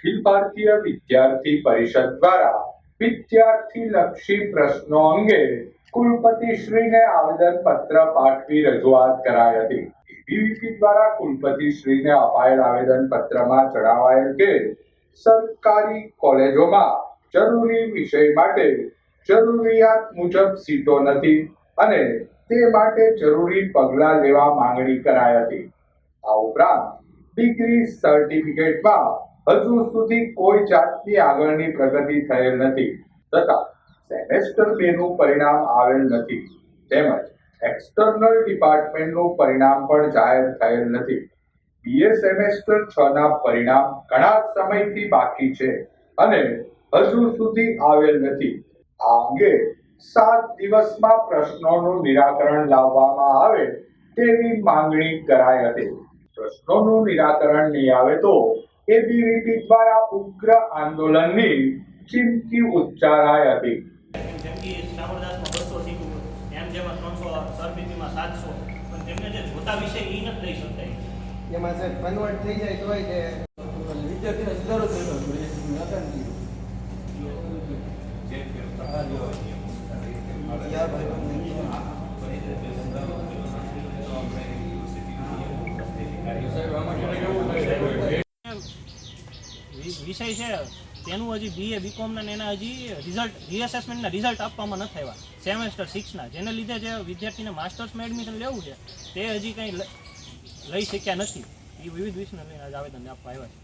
અખિલ ભારતીય વિદ્યાર્થી પરિષદ દ્વારા વિદ્યાર્થી લક્ષી પ્રશ્નો અંગે કુલપતિશ્રીને આવેદન પત્ર પાઠવી રજૂઆત કરાઈ હતી. એબીવીપી દ્વારા કુલપતિશ્રીને અપાયેલ આવેદન પત્રમાં જણાવાયેલ કે, સરકારી કોલેજોમાં જરૂરી વિષય માટે જરૂરિયાત મુજબ સીટો નથી અને તે માટે જરૂરી પગલાં લેવા માંગણી કરાઈ હતી. આ ઉપરાંત ડિગ્રી સર્ટિફિકેટમાં હજુ સુધી કોઈ જાતની આગળની પ્રગતિ થયેલ નથી. તથા સેમેસ્ટર બે નું પરિણામ આવેલ નથી. તેમજ એક્સટર્નલ ડિપાર્ટમેન્ટનું પરિણામ પણ જાહેર થયેલ નથી. બીએ સેમેસ્ટર છ ના પરિણામ ઘણા સમયથી બાકી છે અને હજુ સુધી આવેલ નથી. આ અંગે સાત દિવસમાં પ્રશ્નોનું નિરાકરણ લાવવામાં આવે તેવી માંગણી કરાઈ હતી. પ્રશ્નોનું નિરાકરણ નહીં આવે તો એબીવીપી દ્વારા ઉગ્ર આંદોલનની ચીમકી ઉચ્ચારાઈ હતી જેમ કે શ્રાવણદાસમાં બસો સીટું એમ જેમાં ત્રણસો સરબીપીમાં સાતસો. પણ તેમને જે જોતા વિષય એ નથી લઈ શકતા એમાં સાહેબ કન્વર્ટ થઈ જાય તે વિદ્યાર્થીને સુધારો. યાર ભાઈ સાહેબ, આમાં ક્યારેક એવું થાય છે. વિ- વિષય છે. તેનું હજી બીએ બીકોમના એના હજી રિઝલ્ટ રિએસેસમેન્ટના રિઝલ્ટ આપવામાં નથી આવ્યા. સેમેસ્ટર સિક્સના જેને લીધે જે વિદ્યાર્થીને માસ્ટર્સમાં એડમિશન લેવું છે, તે હજી કંઈ લઈ શક્યા નથી. એ વિવિધ વિષયને આવેદન આપવા આવ્યા છે.